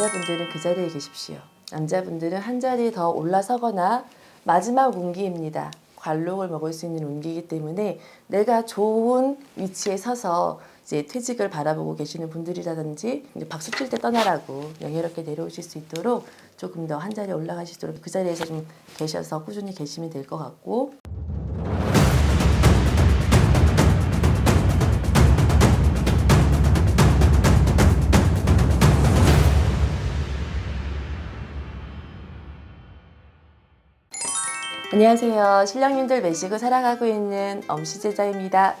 남자분들은 그 자리에 계십시오. 남자분들은 한 자리에 더 올라서거나 마지막 운기입니다. 관록을 먹을 수 있는 운기이기 때문에 내가 좋은 위치에 서서 이제 퇴직을 바라보고 계시는 분들이라든지 박수 칠 때 떠나라고 명예롭게 내려오실 수 있도록 조금 더 한 자리에 올라가시도록 그 자리에서 좀 계셔서 꾸준히 계시면 될 것 같고 안녕하세요. 신령님들 매시고 살아가고 있는 엄시제자입니다.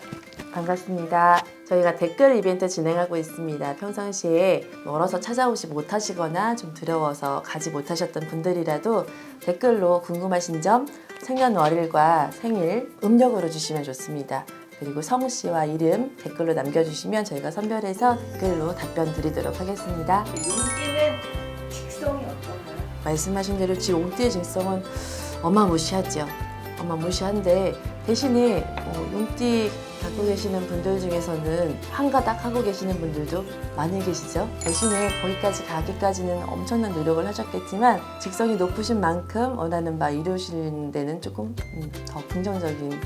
반갑습니다. 저희가 댓글 이벤트 진행하고 있습니다. 평상시에 멀어서 찾아오지 못하시거나 좀 두려워서 가지 못하셨던 분들이라도 댓글로 궁금하신 점, 생년월일과 생일 음력으로 주시면 좋습니다. 그리고 성씨와 이름 댓글로 남겨주시면 저희가 선별해서 댓글로 답변 드리도록 하겠습니다. 용기는 직성이 어떤가요? 말씀하신 대로 지금 옹띠의 직성은 어마무시하죠. 어마무시한데 대신에 어, 용띠 갖고 계시는 분들 중에서는 한 가닥 하고 계시는 분들도 많이 계시죠. 대신에 거기까지 가기까지는 엄청난 노력을 하셨겠지만 직성이 높으신 만큼 원하는 바 이루시는 데는 조금 음, 더 긍정적인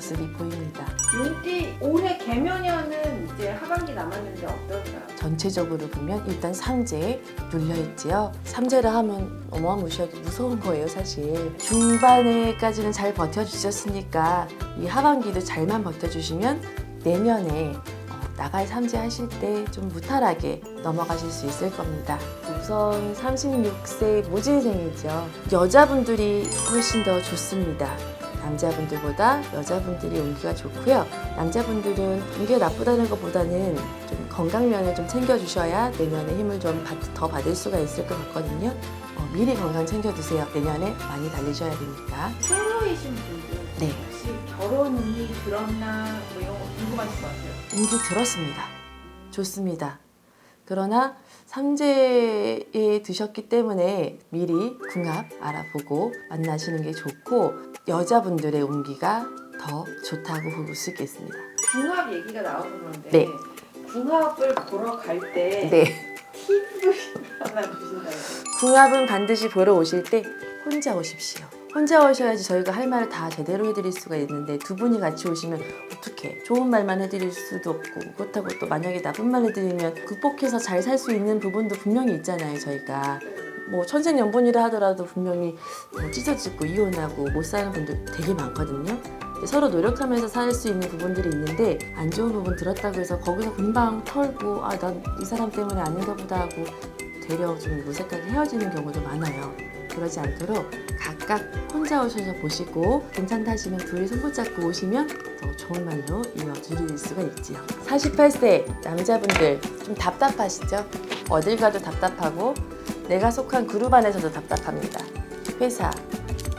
모습이 보입니다. 용띠 올해 개면연은 이제 하반기 남았는데 어떨까요? 전체적으로 보면 일단 삼재에 눌려있지요. 삼재를 하면 어마무시하게 무서운 거예요, 사실. 중반에까지는 잘 버텨주셨으니까 이 하반기도 잘만 버텨주시면 내년에 어, 나갈 삼재 하실 때 좀 무탈하게 넘어가실 수 있을 겁니다. 우선 36세 모진생이죠. 여자분들이 훨씬 더 좋습니다. 남자분들보다 여자분들이 운기가 좋고요. 남자분들은 운기가 나쁘다는 것보다는 좀 건강면을 좀 챙겨주셔야 내년에 힘을 좀 더 받을 수가 있을 것 같거든요. 어, 미리 건강 챙겨두세요. 내년에 많이 달리셔야 되니까. 솔로이신 분들 네. 혹시 결혼 운이 들었나 뭐 이런 거 궁금하실 것 같아요. 운기 들었습니다. 좋습니다. 그러나 삼재에 드셨기 때문에 미리 궁합 알아보고 만나시는 게 좋고 여자분들의 운기가 더 좋다고 볼 수 있겠습니다. 궁합 얘기가 나와서 그런데 네. 궁합을 보러 갈 때 네. 팁을 하나 주신다면 궁합은 반드시 보러 오실 때 혼자 오십시오. 혼자 오셔야지 저희가 할 말을 다 제대로 해드릴 수가 있는데 두 분이 같이 오시면 어떻게 좋은 말만 해드릴 수도 없고 그렇다고 또 만약에 나쁜 말 해드리면 극복해서 잘 살 수 있는 부분도 분명히 있잖아요 저희가. 뭐 천생연분이라 하더라도 분명히 뭐 찢어지고 이혼하고 못 사는 분들 되게 많거든요. 서로 노력하면서 살 수 있는 부분들이 있는데 안 좋은 부분 들었다고 해서 거기서 금방 털고 아 난 이 사람 때문에 아닌가 보다 하고 되려 좀 무색하게 헤어지는 경우도 많아요. 그러지 않도록 각각 혼자 오셔서 보시고 괜찮다 하시면 둘이 손붙잡고 오시면 더 좋은 말로 이어드릴 수가 있지요. 48세 남자분들 좀 답답하시죠? 어딜 가도 답답하고 내가 속한 그룹 안에서도 답답합니다. 회사,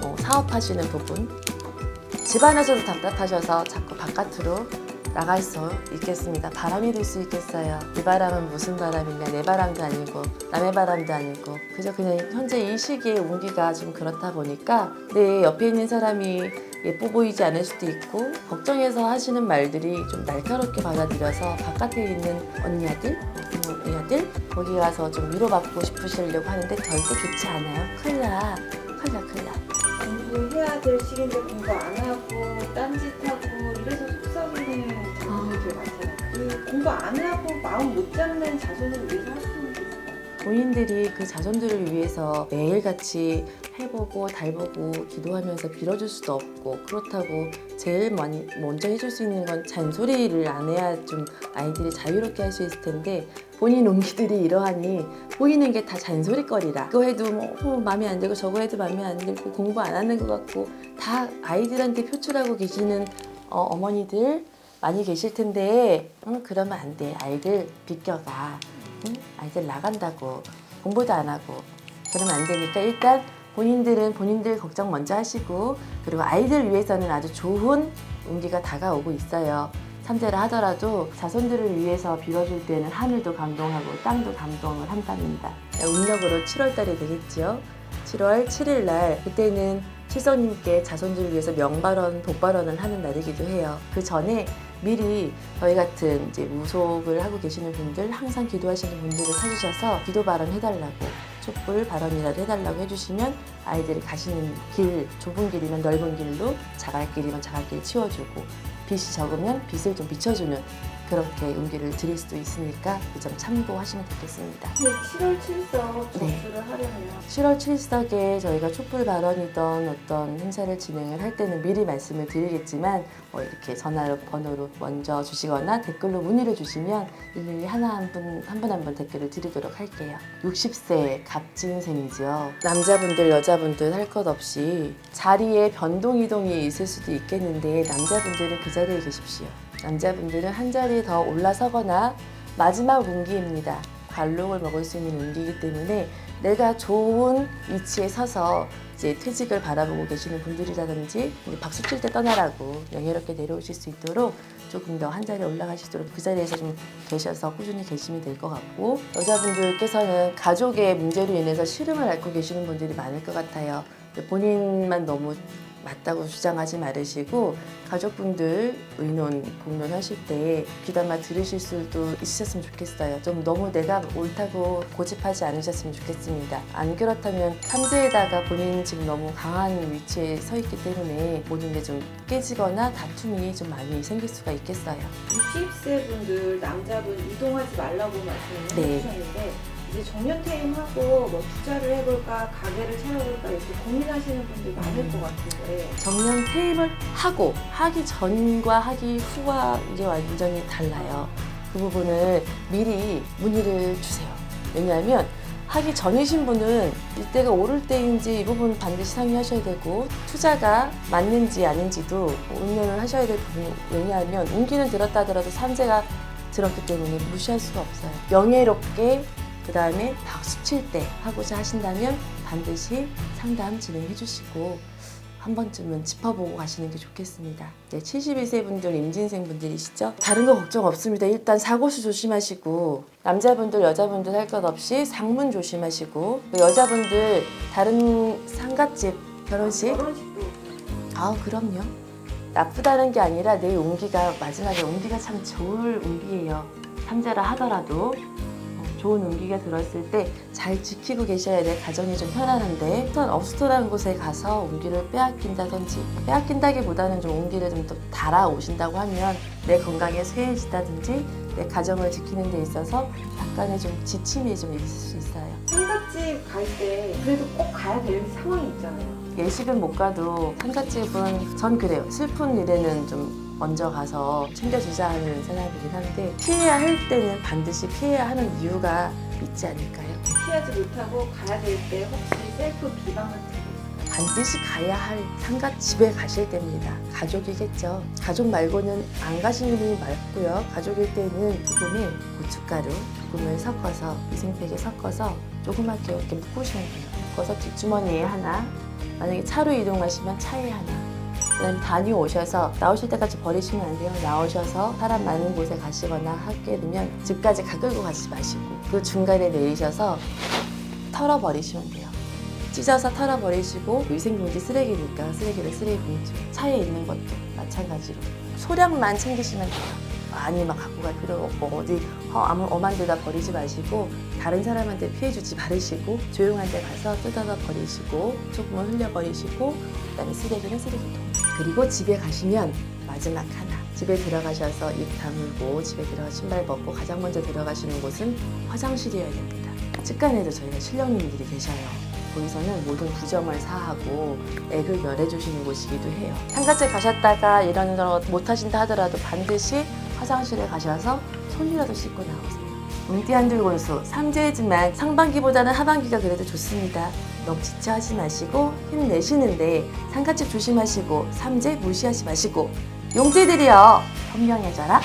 뭐 사업하시는 부분, 집안에서도 답답하셔서 자꾸 바깥으로 나갈 수 있겠습니다. 바람이 들수 있겠어요. 이 바람은 무슨 바람이냐? 내 바람도 아니고 남의 바람도 아니고 그저 그냥 현재 이 시기의 온기가 좀 그렇다 보니까 내 옆에 있는 사람이 예뻐 보이지 않을 수도 있고 걱정해서 하시는 말들이 좀 날카롭게 받아들여서 바깥에 있는 언니 아들, 뭐 애아들 거기 가서 좀 위로받고 싶으시려고 하는데 절대 좋지 않아요. 큰일 나, 큰일 나, 큰일 나. 공부해야 될 시기인데 공부 안 하고 딴짓하고 이래서 공부 안 하고 마음 못 잡는 자손을 위해서 할 수 있는 게 있을까요? 본인들이 그 자손들을 위해서 매일같이 해보고 달보고 기도하면서 빌어줄 수도 없고 그렇다고 제일 많이 먼저 해줄 수 있는 건 잔소리를 안 해야 좀 아이들이 자유롭게 할 수 있을 텐데 본인 온기들이 이러하니 보이는 게 다 잔소리거리라 이거 해도 뭐 어, 마음에 안 들고 저거 해도 마음에 안 들고 공부 안 하는 것 같고 다 아이들한테 표출하고 계시는 어, 어머니들 많이 계실 텐데 응, 그러면 안 돼 아이들 비껴가 응? 아이들 나간다고 공부도 안 하고 그러면 안 되니까 일단 본인들은 본인들 걱정 먼저 하시고 그리고 아이들 위해서는 아주 좋은 운기가 다가오고 있어요. 삼재라 하더라도 자손들을 위해서 빌어줄 때는 하늘도 감동하고 땅도 감동을 한답니다. 음력으로 7월 달이 되겠죠. 7월 7일 날 그때는 칠성님께 자손들을 위해서 명발언, 복발언을 하는 날이기도 해요. 그 전에 미리 저희 같은 이제 무속을 하고 계시는 분들 항상 기도하시는 분들을 찾으셔서 기도 발언 해달라고 촛불 발언이라도 해달라고 해주시면 아이들이 가시는 길 좁은 길이면 넓은 길로 자갈 길이면 자갈 길 치워주고 빛이 적으면 빛을 좀 비춰주는 그렇게 용기를 드릴 수도 있으니까 그 점 참고하시면 되겠습니다. 근데 7월 7석 네. 접수를 하려면 7월 7석에 저희가 촛불 발언이던 어떤 행사를 진행을 할 때는 미리 말씀을 드리겠지만 어, 이렇게 전화 번호로 먼저 주시거나 댓글로 문의를 주시면 일일이 하나 한 분 한 분 한 분 댓글을 드리도록 할게요. 60세 갑진생이죠. 남자분들 여자분들 할 것 없이 자리에 변동 이동이 있을 수도 있겠는데 남자분들은 그 자리에 계십시오. 남자분들은 한 자리에 더 올라서거나 마지막 운기입니다. 관록을 먹을 수 있는 운기이기 때문에 내가 좋은 위치에 서서 이제 퇴직을 바라보고 계시는 분들이라든지 박수 칠 때 떠나라고 명예롭게 내려오실 수 있도록 조금 더 한 자리에 올라가시도록 그 자리에서 좀 계셔서 꾸준히 계시면 될 것 같고 여자분들께서는 가족의 문제로 인해서 시름을 앓고 계시는 분들이 많을 것 같아요. 본인만 너무 맞다고 주장하지 말으시고 가족분들 의논 공론하실 때 귀담아 들으실 수도 있으셨으면 좋겠어요. 좀 너무 내가 옳다고 고집하지 않으셨으면 좋겠습니다. 안 그렇다면 삼재에다가 본인 지금 너무 강한 위치에 서 있기 때문에 모든 게 좀 깨지거나 다툼이 좀 많이 생길 수가 있겠어요. 60세 분들 남자분 이동하지 말라고 말씀을 네. 해주셨는데 이제 정년 퇴임하고 뭐 투자를 해볼까 가게를 차려볼까 이렇게 고민하시는 분들이 많을 것 같은데 정년 퇴임을 하고 하기 전과 하기 후와 이게 완전히 달라요. 그 부분을 미리 문의를 주세요. 왜냐하면 하기 전이신 분은 이때가 오를 때인지 이 부분 반드시 상의하셔야 되고 투자가 맞는지 아닌지도 운영을 하셔야 될 부분 왜냐하면 운기는 들었다 하더라도 산재가 들었기 때문에 무시할 수가 없어요. 명예롭게 그 다음에 박수 칠 때 하고자 하신다면 반드시 상담 진행해 주시고 한 번쯤은 짚어보고 가시는 게 좋겠습니다. 네, 72세 분들, 임진생 분들이시죠? 다른 거 걱정 없습니다. 일단 사고수 조심하시고 남자분들, 여자분들 할 것 없이 상문 조심하시고 여자분들 다른 상갓집 결혼식 아 그럼요. 나쁘다는 게 아니라 내 운기가 마지막에 운기가 참 좋을 운기예요. 삼재라 하더라도 어, 좋은 운기가 들었을 때 잘 지키고 계셔야 돼 가정이 좀 편안한데 우선 어스토라는 곳에 가서 운기를 빼앗긴다든지 빼앗긴다기보다는 좀 운기를 좀 더 달아오신다고 하면 내 건강에 쇠해지다든지 내 가정을 지키는 데 있어서 약간의 좀 지침이 좀 있을 수 있어요. 상갓집 갈 때 그래도 꼭 가야 되는 상황이 있잖아요. 예식은 못 가도 상갓집은 전 그래요. 슬픈 일에는 좀 먼저 가서 챙겨주자 하는 생각이긴 한데 피해야 할 때는 반드시 피해야 하는 이유가 있지 않을까요? 피하지 못하고 가야 될 때 혹시 셀프 비방 같은 게? 반드시 가야 할 상갓집에 가실 때입니다. 가족이겠죠. 가족 말고는 안 가시는 분이 많고요. 가족일 때는 소금에 고춧가루 조금을 섞어서 위생팩에 섞어서 조그맣게 이렇게 묶으시면 돼요. 묶어서 뒷주머니에 하나, 만약에 차로 이동하시면 차에 하나. 다녀오셔서 나오실 때까지 버리시면 안 돼요. 나오셔서 사람 많은 곳에 가시거나 하게 되면 집까지 가 끌고 가지 마시고 그 중간에 내리셔서 털어버리시면 돼요. 찢어서 털어버리시고 위생봉지 쓰레기니까 쓰레기를 쓰레기봉지 차에 있는 것도 마찬가지로 소량만 챙기시면 돼요. 많이 막 갖고 갈 필요 없고 어디 어, 아무 엄한 데다 버리지 마시고 다른 사람한테 피해 주지 말으시고 조용한 데 가서 뜯어서 버리시고 조금은 흘려 버리시고 그다음에 쓰레기는 쓰레기통 그리고 집에 가시면 마지막 하나 집에 들어가셔서 입 다물고 집에 들어가 신발 벗고 가장 먼저 들어가시는 곳은 화장실이어야 됩니다. 직관에도 저희가 신령님들이 계셔요. 거기서는 모든 구점을 사하고 액을 멸해 주시는 곳이기도 해요. 상가집 가셨다가 이런 거 못하신다 하더라도 반드시 화장실에 가셔서 손이라도 씻고 나오세요. 운띠 한들곤수 삼재지만 상반기보다는 하반기가 그래도 좋습니다. 너무 지체하지 마시고 힘내시는데 상가집 조심하시고 삼재 무시하지 마시고 용재들이여 현명해져라.